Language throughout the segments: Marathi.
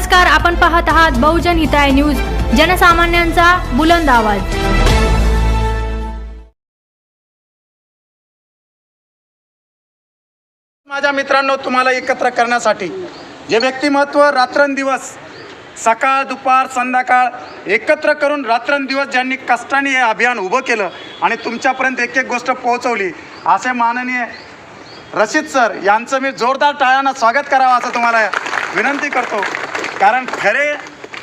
नमस्कार आपण पाहत आहात बहुजन हिताय न्यूज जनसामान्यांचा बुलंद आवाज. माझ्या मित्रांनो तुम्हाला एकत्र करण्यासाठी जे व्यक्तिमत्व रात्रंदिवस सकाळ दुपार संध्याकाळ एकत्र करून रात्रंदिवस ज्यांनी कष्टाने हे अभियान उभं केलं आणि तुमच्यापर्यंत एक एक गोष्ट पोहोचवली असे माननीय रशीद सर यांचं मी जोरदार टाळ्यानं स्वागत करावं असं तुम्हाला विनंती करतो. कारण खरे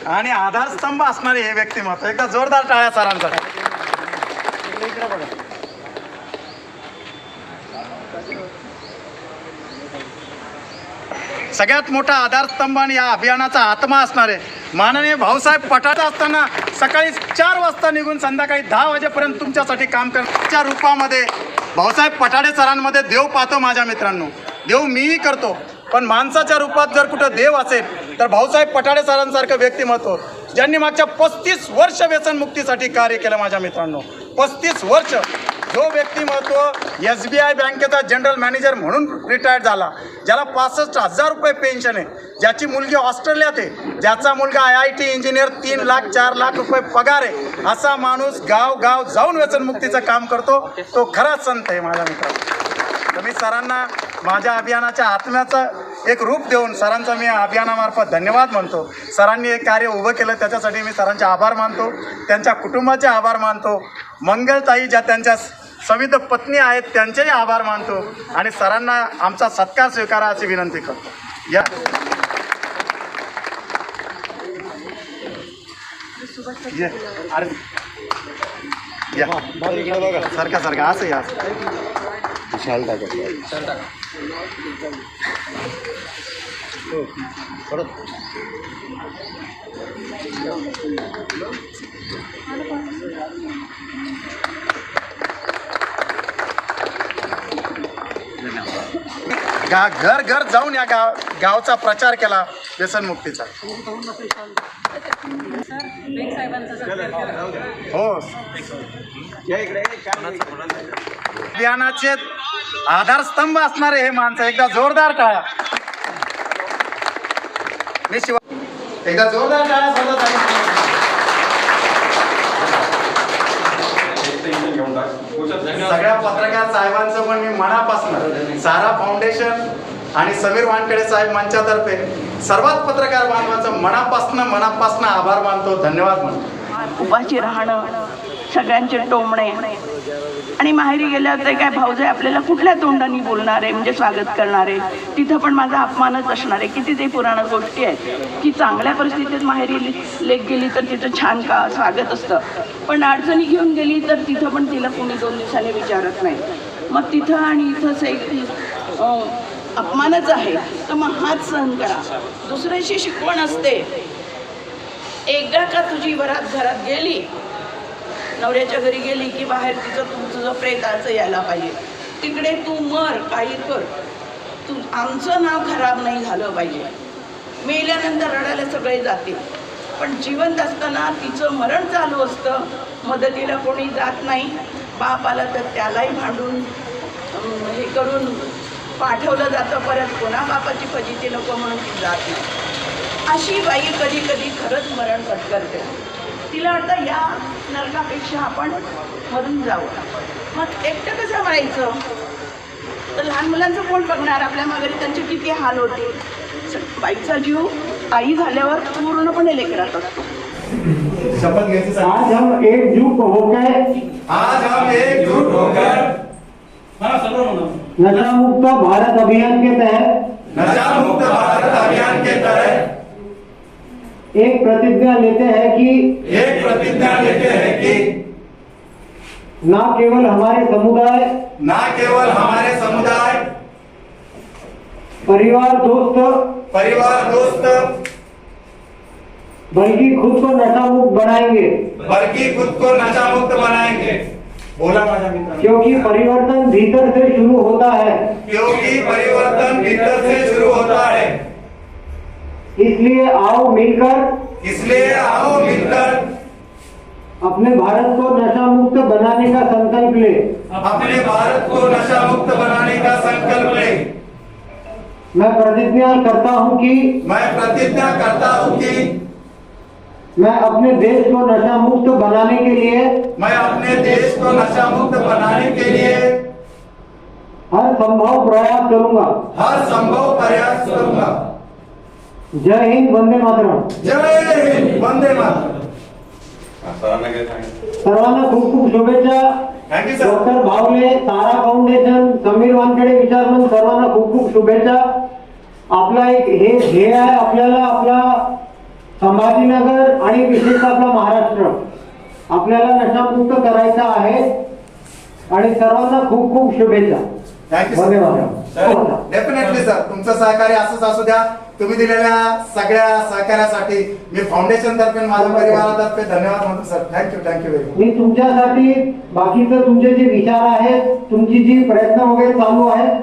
आणि आधारस्तंभ असणारे हे व्यक्तिमत्व एकदा जोरदार टाळ्या सरांचा. सगळ्यात मोठा आधारस्तंभ आणि या अभियानाचा आत्मा असणार आहे माननीय भाऊसाहेब पठार असताना सकाळी चार वाजता निघून संध्याकाळी दहा वाजेपर्यंत तुमच्यासाठी काम करण्याच्या रूपामध्ये भाऊसाहेब पठाडे सरांमध्ये देव पाहतो माझ्या मित्रांनो. देव मीही करतो. पण माणसाच्या रूपात जर कुठं देव असेल तर भाऊसाहेब पठाडे सरांसारखं व्यक्तिमत्व. ज्यांनी मागच्या पस्तीस वर्ष व्यसनमुक्तीसाठी कार्य केलं माझ्या मित्रांनो. पस्तीस वर्ष जो व्यक्तिमत्व एस बी आय बँकेचा जनरल मॅनेजर म्हणून रिटायर्ड झाला ज्याला पासष्ट हजार रुपये पेन्शन आहे ज्याची मुलगी ऑस्ट्रेलियात आहे ज्याचा मुलगा आय आय टी इंजिनियर तीन लाख चार लाख रुपये पगार आहे असा माणूस गाव गाव जाऊन व्यसनमुक्तीचं काम करतो तो खरा संत आहे माझ्या मित्रांनो. तर मी सरांना माझ्या अभियानाच्या आत्म्याचं एक रूप देऊन सरांचा मी अभियानामार्फत धन्यवाद मानतो सरांनी एक कार्य उभं केलं त्याच्यासाठी मी सरांचे आभार मानतो. त्यांच्या कुटुंबाचे आभार मानतो. मंगलताई ज्या त्यांच्या सविध पत्नी आहेत त्यांचेही आभार मानतो. आणि सरांना आमचा सत्कार स्वीकारा अशी विनंती करतो. या. ये. अरे. या. सारखा सारखा. असं या. गा घर घर जाऊन या गाव गावचा प्रचार केला व्यसनमुक्तीचा हो. अभियानाचे आधारस्तंभ असणारे हे माणसं एकदा जोरदार टाळ्या मी शिवा एकदा जोरदार टाळ्या स्वतःसाठी सगळ्या पत्रकार साहेबांचं पण मी मनापासून सारा फाउंडेशन आणि समीर वानखेडे साहेब मंचातर्फे सर्वात पत्रकार बांधवांचं मनापासून मनापासून आभार मानतो धन्यवाद मानतो. उपाशी राहणं सगळ्यांचे टोमणे. आणि माहेरी गेल्यावर ते काय भाऊजाई आपल्याला कुठल्या तोंडाने बोलणार आहे म्हणजे स्वागत करणार आहे? तिथं पण माझा अपमानच असणार आहे. किती ते पुराण गोष्टी आहेत. की चांगल्या परिस्थितीत माहेरी लेख लेक गेली तर तिथं छान का स्वागत असतं. पण अडचणी घेऊन गेली तर तिथं पण तिला कोणी दोन दिवसांनी विचारत नाही. मग तिथं आणि इथंच एक अपमानच आहे. तर मग हाच सहन करा. दुसऱ्याची शिकवण असते. एकदा का तुझी वरात घरात गेली नवऱ्याच्या घरी गेली की बाहेर तिचं तू तुझं प्रेताचं यायला पाहिजे. तिकडे तू मर काही कर. तू आमचं नाव खराब नाही झालं पाहिजे. मेल्यानंतर रडायला सगळे जातील. पण जिवंत असताना तिचं मरण चालू असतं. मदतीला कोणी जात नाही. बाप आला तर त्यालाही भांडून हे करून पाठवलं जातं परत पुन्हा बापाची फजिती नको म्हणून ती जात नाही. अशी बाई कधी कधी खरंच मरण पत्करते. तिला वाटतं या नरकापेक्षा आपण मरून जावं. मग एकटं कसं व्हायचं? तर लहान मुलांचं कोण बघणार? आपल्या मागे त्यांचे किती हाल होते? बाईचा जीव आई झाल्यावर पूर्णपणे लेकरात असतो. शपथ घ्यायची आज हम एकजुट होकर आज हम एकजुट होकर नशा मुक्त भारत अभियान के तहत नशा मुक्त भारत अभियान के तहत एक प्रतिज्ञा लेते हैं कि एक प्रतिज्ञा लेते हैं कि ना केवल हमारे समुदाय न केवल हमारे समुदाय परिवार दोस्त परिवार दोस्त बल्कि खुद को नशा मुक्त बनाएँगे। बल्कि खुद को नशा मुक्त बनाएँगे। बोला माझ्या मित्र। क्योंकि परिवर्तन भीतर से शुरू होता है। क्योंकि परिवर्तन भीतर से शुरू होता है। इसलिए आओ मिलकर इसलिए आओ मिलकर अपने भारत को नशा मुक्त बनाने का संकल्प ले। अपने भारत को नशा मुक्त बनाने का संकल्प ले। मैं प्रतिज्ञा करता हूँ कि मैं प्रतिज्ञा करता हूँ कि मैं अपने देश को नशा मुक्त बनाने के लिए मैं अपने देश को नशा मुक्त बनाने के लिए हर संभव प्रयास करूंगा। हर संभव प्रयास करूंगा। जय हिंद वंदे मातरम। जय हिंद वंदे मातरम। सर्वांना खूप खूप शुभेच्छा। Thank you sir doctor Bhavle Tara foundation Sameer Wankhede विचारमन सर्वांना खूप खूप शुभेच्छा। आपला एक हे ध्येय आहे आपल्याला आपला संभाजीनगर आणि विशेषतः आपला महाराष्ट्र. आपल्याला नशामुक्त करायचा आहे. आणि सर्वांना खूप खूप शुभेच्छा. Thank you Vande sir definitely sir तुमचं सहकार्य असंच असू द्या. तुम्ही दिलेल्या सगळ्या सहकार्यासाठी मी फाउंडेशन तर्फे माझ्या परिवारातर्फे धन्यवाद म्हणतो sir thank you thank you very much मी तुमच्यासाठी बाकीचं तुमचे जे विचार आहेत तुमची जी प्रयत्न वगैरे चालू आहेत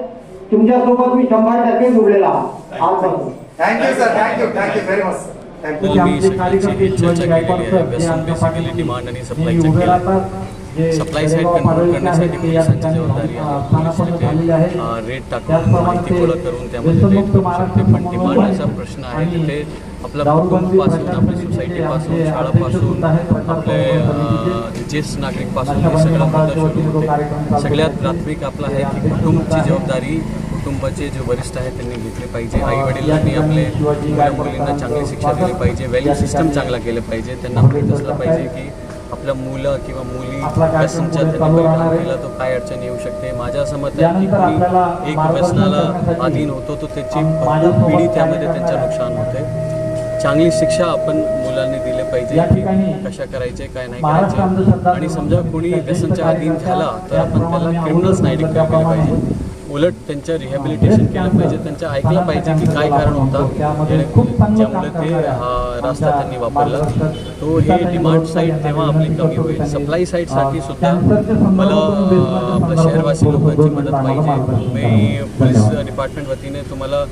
तुमच्यासोबत मी शंभर टक्के जुडलेला आहे आजपासून. Thank you sir thank you thank you very much sir मी सगळ्यांची चर्चा केलेली आहे व्यसन बेसिकली डिमांड आणि सप्लायचं केलं सप्लाय साईड कंट्रोल करण्यासाठी पोलिसांची जबाबदारी आहे. रेट टाकून माहिती गोळा करून त्यामध्ये रेट करू शकते पण डिमांडचा प्रश्न आहे. तिथे आपला कुटुंबापासून आपल्या सोसायटीपासून शाळापासून आपले ज्येष्ठ नागरिकपासून हे सगळं मुद्दा सुरू होते. सगळ्यात प्राथमिक आपला आहे की कुटुंबची जबाबदारी कुटुंबाचे जे वरिष्ठ आहेत त्यांनी घेतले पाहिजे. आई वडिलांनी आपले मुला मुलींना चांगली शिक्षा दिली पाहिजे. व्हॅल्यू सिस्टम चांगला केलं पाहिजे. त्यांना माहीत असलं पाहिजे की आपल्या मुलं किंवा मुली व्यसनच्या त्यांनी परिणाम केला तो काय अडचण येऊ शकते? माझं असं मत आहे की कोणी एक व्यसनाला अधीन होतो तो त्याची भरपूर पिढी त्यामध्ये त्यांचं नुकसान होते. चांगली शिक्षा आपण मुलांनी दिले पाहिजे. की कशा करायचे काय नाही करायचे. आणि समजा कोणी व्यसनच्या अधीन झाला तर आपण त्याला क्रिमिनल्स नाही डिक्लेअर केलं पाहिजे. उलट त्यांचं रिहॅबिलिटेशन केलं पाहिजे त्यांचं ऐकलं पाहिजे की काय कारण होतं. ज्यामुळे ते हा रस्ता त्यांनी वापरला. तो हे डिमांड साईड तेव्हा आपली कमी होईल. सप्लाय साईडसाठी सुद्धा मला आपल्या शहरवासी लोकांची मदत पाहिजे. मी पोलीस डिपार्टमेंट वतीने तुम्हाला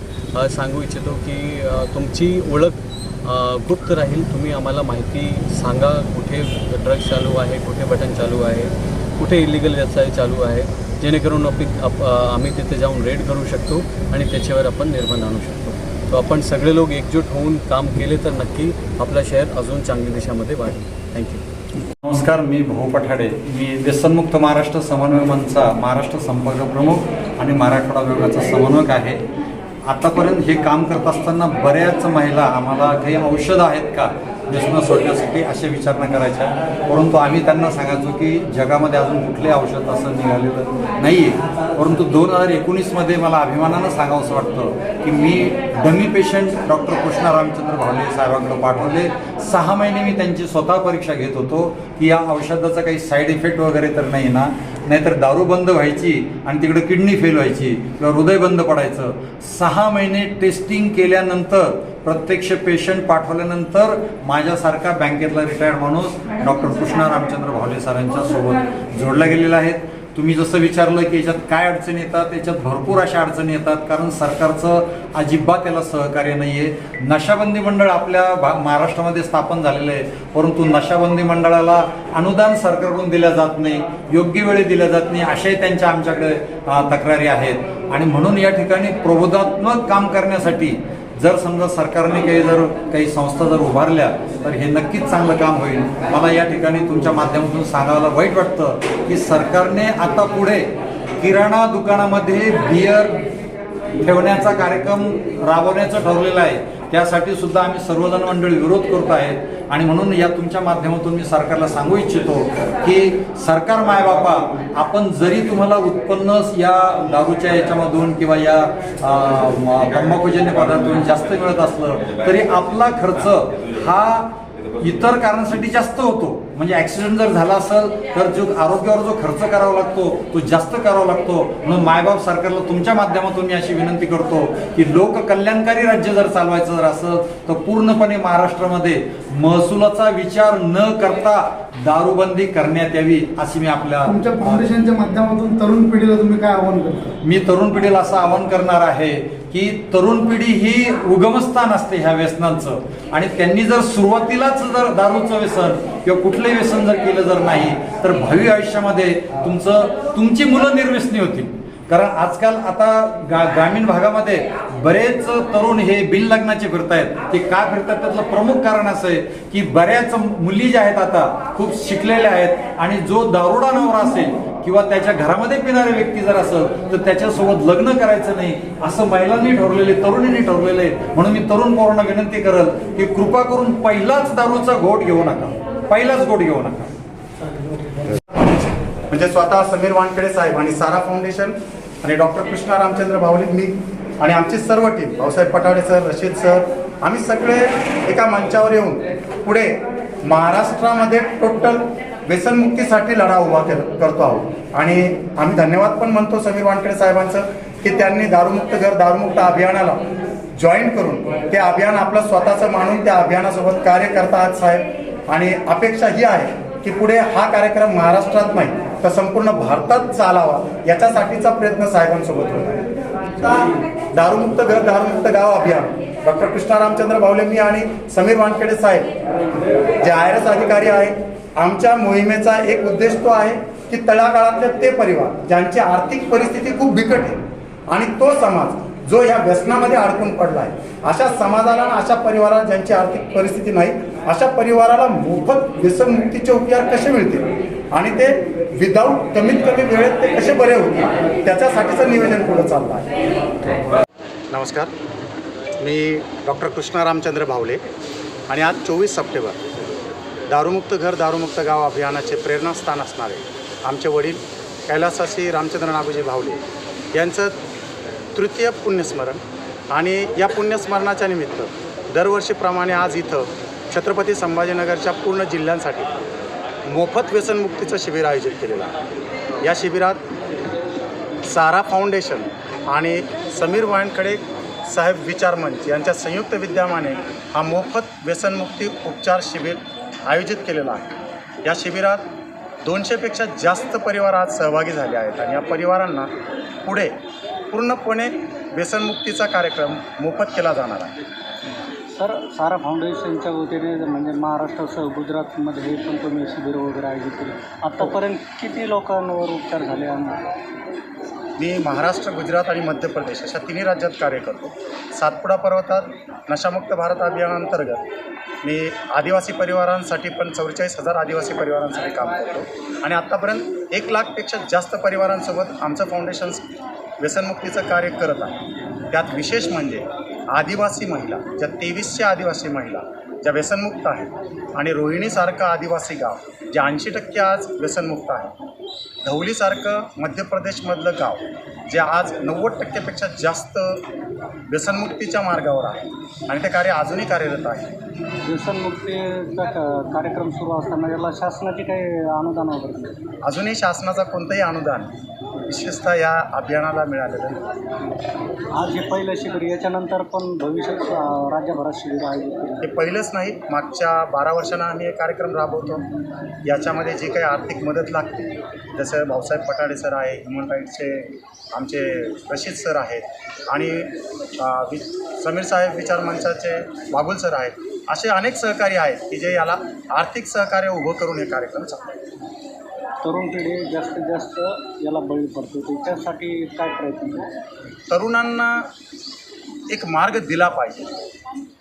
सांगू इच्छितो की तुमची ओळख गुप्त राहील. तुम्ही आम्हाला माहिती सांगा कुठे ड्रग्ज चालू आहे कुठे बटन चालू आहे कुठे इलिगल व्यवसाय चालू आहे. जेणेकरून आपली आप- आम्ही तिथे जाऊन रेड करू शकतो आणि त्याच्यावर आपण निर्बंध आणू शकतो. तो आपण सगळे लोक एकजूट होऊन काम केले तर नक्की आपलं शहर अजून चांगली दिशामध्ये वाढेल. थँक्यू नमस्कार मी भाऊ पठाडे. मी व्यसनमुक्त महाराष्ट्र समन्वय मंचा महाराष्ट्र संपर्क प्रमुख आणि मराठवाडा विभागाचा समन्वयक आहे. आतापर्यंत हे काम करत असताना बऱ्याच महिला आम्हाला काही औषधं आहेत का? व्यसन सोडण्यासाठी असे विचारणा करायच्या. परंतु आम्ही त्यांना सांगायचो की जगामध्ये अजून कुठले औषध असं निघालेलं नाही आहे परंतु दोन हजार एकोणीसमध्ये मला अभिमानानं सांगावंसं वाटतं की मी dummy patient doctor Krishna Ramchandra Bhavle साहेबांकडे पाठवले. सहा महिने मी त्यांची स्वतः परीक्षा घेत होतो की या औषधाचा काही साईड इफेक्ट वगैरे तर नाही ना. नाहीतर दारू बंद व्हायची आणि तिकडे किडनी फेल व्हायची. किंवा हृदय बंद पडायचं. सहा महिने टेस्टिंग केल्यानंतर प्रत्यक्ष पेशंट पाठवल्यानंतर माझ्यासारखा बँकेतला रिटायर्ड माणूस डॉक्टर कृष्णा रामचंद्र भावले सरांच्या सोबत जोडला गेलेला आहे तुम्ही जसं विचारलं की याच्यात काय अडचणी येतात याच्यात भरपूर अशा अडचणी येतात कारण सरकारचं अजिबात त्याला सहकार्य नाही आहे नशाबंदी मंडळ आपल्या भा महाराष्ट्रामध्ये स्थापन झालेलं आहे परंतु नशाबंदी मंडळाला अनुदान सरकारकडून दिल्या जात नाही योग्य वेळी दिल्या जात नाही अशाही त्यांच्या आमच्याकडे तक्रारी आहेत. आणि म्हणून या ठिकाणी प्रबोधात्मक काम करण्यासाठी जर समजा सरकारने काही जर काही संस्था जर उभारल्या तर हे नक्कीच चांगलं काम होईल. मला या ठिकाणी तुमच्या माध्यमातून सांगायला वाईट वाटतं की सरकारने आता पुढे किराणा दुकानामध्ये बियर ठेवण्याचा कार्यक्रम राबवण्याचं ठरलेलं आहे. त्यासाठी सुद्धा आम्ही सर्वजण मंडळी विरोध करत आहेत. आणि म्हणून या तुमच्या माध्यमातून मी सरकारला सांगू इच्छितो की सरकार मायबापा आपण जरी तुम्हाला उत्पन्न या दारूच्या याच्यामधून किंवा या तंबाखूजन्य पदार्थातून जास्त मिळत असलं तरी आपला खर्च हा इतर कारणासाठी जास्त होतो. म्हणजे ऍक्सिडेंट जर झाला असेल तर जो आरोग्यावर जो खर्च करावा लागतो तो जास्त करावा लागतो. म्हणून मायबाप सरकारला तुमच्या माध्यमातून मी अशी विनंती करतो की लोक कल्याणकारी राज्य जर चालवायचं जर असेल तर पूर्णपणे महाराष्ट्रामध्ये महसुलाचा विचार न करता दारूबंदी करण्यात यावी अशी मी आपल्या तुमच्या फाउंडेशनच्या माध्यमातून तरुण पिढीला तुम्ही काय आव्हान करता? मी तरुण पिढीला असं आवाहन करणार आहे की तरुण पिढी ही उगमस्थान असते ह्या व्यसनांचं. आणि त्यांनी जर सुरुवातीलाच जर दारूचं व्यसन किंवा कुठलंही व्यसन जर केलं जर नाही तर भावी आयुष्यामध्ये तुमचं तुमची मुलं निर्व्यसनी होतील. कारण आजकाल आता गा ग्रामीण भागामध्ये बरेच तरुण हे बिन लग्नाचे फिरतायत. ते का फिरतात त्यातलं प्रमुख कारण असं आहे की बऱ्याच मुली ज्या आहेत आता खूप शिकलेल्या आहेत. आणि जो दारुडा नवरा असेल किंवा त्याच्या घरामध्ये पिणारे व्यक्ती जर असेल तर त्याच्यासोबत लग्न करायचं नाही असं महिलांनी ठरवलेले तरुणींनी ठरलेलं आहे म्हणून मी तरुण पोरांना विनंती करल की कृपा करून पहिलाच दारूचा घोट घेऊ नका. पहिलाच घोट घेऊ नका. म्हणजे स्वतः समीर वानखेडे साहेब आणि सारा फाउंडेशन आणि डॉक्टर कृष्णा रामचंद्र भावली मी आणि आमची सर्व team Bhausaheb Patawade sir Rashid sir आम्ही सगळे एका मंचावर येऊन पुढे महाराष्ट्रामध्ये टोटल व्यसनमुक्तीसाठी लढा उभा करतो आहोत. आणि आम्ही धन्यवाद पण म्हणतो समीर वानखेडे साहेबांचं की त्यांनी दारूमुक्त घर दारूमुक्त अभियानाला जॉईन करून ते अभियान आपलं स्वतःचं मानून त्या अभियानासोबत कार्य करता आहात साहेब. आणि अपेक्षा ही आहे की पुढे हा कार्यक्रम महाराष्ट्रात नाही तर संपूर्ण भारतात चालावा याच्यासाठीचा प्रयत्न साहेबांसोबत होत आहे. दारूमुक्त घर दारूमुक्त गाव अभियान. डॉक्टर कृष्णा रामचंद्र भावले मी आणि समीर वानखेडे साहेब जे आय एस अधिकारी आहेत आमच्या मोहिमेचा एक उद्देश तो आहे की तळागाळातले ते परिवार ज्यांची आर्थिक परिस्थिती खूप बिकट आहे आणि तो समाज जो या व्यसनामध्ये अडकून पडला आहे अशा समाजाला आणि अशा परिवाराला ज्यांची आर्थिक परिस्थिती नाही अशा परिवाराला मोफत व्यसनमुक्तीचे उपचार कसे मिळतील? आणि ते विदाऊट कमीत कमी वेळेत ते कसे बरे होतील? त्याच्यासाठीचं नियोजन पुढे चाललं आहे. नमस्कार. मी डॉक्टर कृष्णा रामचंद्र भावले आणि आज चोवीस सप्टेंबर दारूमुक्त घर दारूमुक्त गाव अभियानाचे प्रेरणास्थान असणारे आमचे वडील कैलासाशी रामचंद्र नागोजी भावले यांचं तृतीय पुण्यस्मरण आणि या पुण्यस्मरणाच्या निमित्त दरवर्षीप्रमाणे आज इथं छत्रपती संभाजीनगरच्या पूर्ण जिल्ह्यांसाठी मोफत व्यसनमुक्तीचं शिबिर आयोजित केलेलं आहे. या शिबिरात सारा फाउंडेशन आणि समीर वायनखडे साहेब विचार मंच यांच्या संयुक्त विद्यमाने हा मोफत व्यसनमुक्ती उपचार शिबिर आयोजित केलेला आहे. या शिबिरात दोनशेपेक्षा जास्त परिवार आज सहभागी झाले आहेत आणि या परिवारांना पुढे पूर्णपणे व्यसनमुक्तीचा कार्यक्रम मोफत केला जाणार आहे. सर सारा फाउंडेशनच्या वतीने म्हणजे महाराष्ट्रासह गुजरातमध्ये हे पण तुम्ही शिबिर वगैरे आयोजित केले. आत्तापर्यंत किती लोकांवर उपचार झाले? आणि मी महाराष्ट्र गुजरात आणि मध्य प्रदेश अशा तिन्ही राज्यात कार्य करतो. सातपुडा पर्वतात नशामुक्त भारत अभियानांतर्गत मी आदिवासी परिवारांसाठी पण चौवेचाळीस हजार आदिवासी परिवारांसाठी काम करतो. आणि आत्तापर्यंत एक लाखपेक्षा जास्त परिवारांसोबत आमचं फाउंडेशन व्यसनमुक्तीचं कार्य करत आहे. त्यात विशेष म्हणजे आदिवासी महिला ज्या तेवीसशे आदिवासी महिला ज्या व्यसनमुक्त आहेत. आणि रोहिणीसारखं आदिवासी गाव जे ऐंशी टक्के आज व्यसनमुक्त आहे. धवलीसारखं मध्य प्रदेशमधलं गाव जे आज नव्वद टक्केपेक्षा जास्त व्यसनमुक्तीच्या मार्गावर आहे. आणि ते कार्य अजूनही कार्यरत आहे. व्यसनमुक्तीचा क- कार्यक्रम सुरू असताना याला शासनाची काही अनुदान वगैरे नाही? अजूनही शासनाचा कोणतंही अनुदान विशेषतः या अभियानाला मिळालेलं नाही. आज हे पहिलं शिबिर याच्यानंतर पण भविष्यात अं, राज्यभरात शिबिर आयोजित केली. हे पहिलंच नाही मागच्या बारा वर्षांना आम्ही हे कार्यक्रम राबवतो. याच्यामध्ये जी काही आर्थिक मदत लागते जसं भाऊसाहेब पठाडे सर आहे ह्युमन राईट्सचे आमचे रशीद सर आहेत. आणि वि समीर साहेब विचार मंचाचे बाबुल सर आहेत. असे अनेक सहकारी आहेत की जे याला आर्थिक सहकार्य उभं करून हे कार्यक्रम चालतात तरुण पिढी जास्तीत जास्त याला बळी पडते. त्याच्यासाठी काय प्रयत्न? तरुणांना एक मार्ग दिला पाहिजे.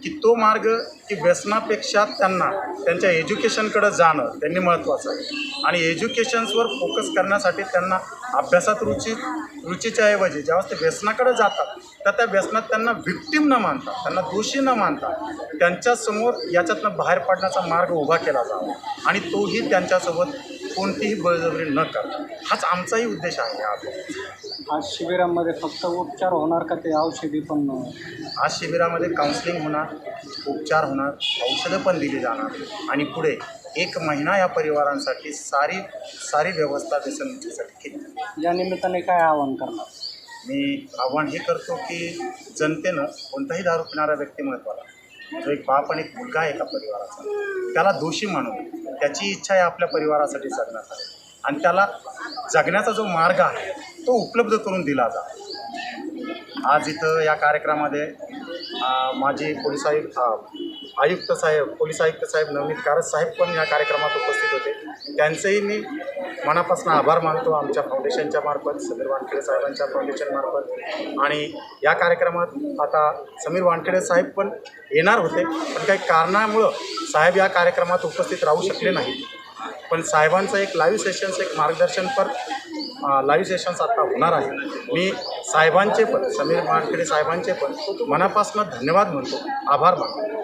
की तो मार्ग की व्यसनापेक्षा त्यांना त्यांच्या एज्युकेशनकडं जाणं त्यांनी महत्त्वाचं आहे. आणि एज्युकेशन्सवर फोकस करण्यासाठी त्यांना अभ्यासात रुची रुचीच्या ऐवजी ज्यावेळेस ते व्यसनाकडे जातात तर त्या व्यसनात त्यांना विक्टीम न मानता त्यांना दोषी न मानता त्यांच्यासमोर याच्यातनं बाहेर पडण्याचा मार्ग उभा केला जावा. आणि तोही त्यांच्यासोबत कोणतीही बळजबरी न करता. हाच आमचाही उद्देश आहे या आज शिबिरामध्ये फक्त उपचार होणार का ते औषधी पण आज शिबिरामध्ये काउन्सिलिंग होणार उपचार होणार औषधं पण दिली जाणार. आणि पुढे एक महिना या परिवारांसाठी सारी सारी व्यवस्था व्यसनमुक्तीसाठी केली या निमित्ताने काय आवाहन करणार? मी आव्हान हे करतो की जनतेनं कोणताही दारू पिणाऱ्या व्यक्तिमत्वाला जो एक बाप आणि एक मुलगा आहे एका परिवाराचा त्याला दोषी मानून त्याची इच्छा आहे आपल्या परिवारासाठी जगण्याचा आणि त्याला जगण्याचा जो मार्ग आहे तो उपलब्ध करून दिला जा आज इथं या कार्यक्रमामध्ये अं, माझे पोलीस आयुक्त आयुक्त साहेब पोलीस आयुक्त साहेब नवनीत कारत साहेब पण या कार्यक्रमात उपस्थित होते. त्यांचेही मी मनापासून आभार मानतो आमच्या फाउंडेशनच्या मार्फत समीर वानखेडे साहेबांच्या फाउंडेशन मार्फत. आणि या कार्यक्रमात आता समीर वानखेडे साहेब पण येणार होते पण काही कारणामुळं साहेब या कार्यक्रमात उपस्थित राहू शकले नाही पण साहेबांचं एक लाईव्ह सेशन्स एक मार्गदर्शनपर लाईव्ह सेशन्स आता होणार आहे मी साहेबांचे पण समीर वानखेडे साहेबांचे पण मनापासून धन्यवाद म्हणतो. आभार मानतो.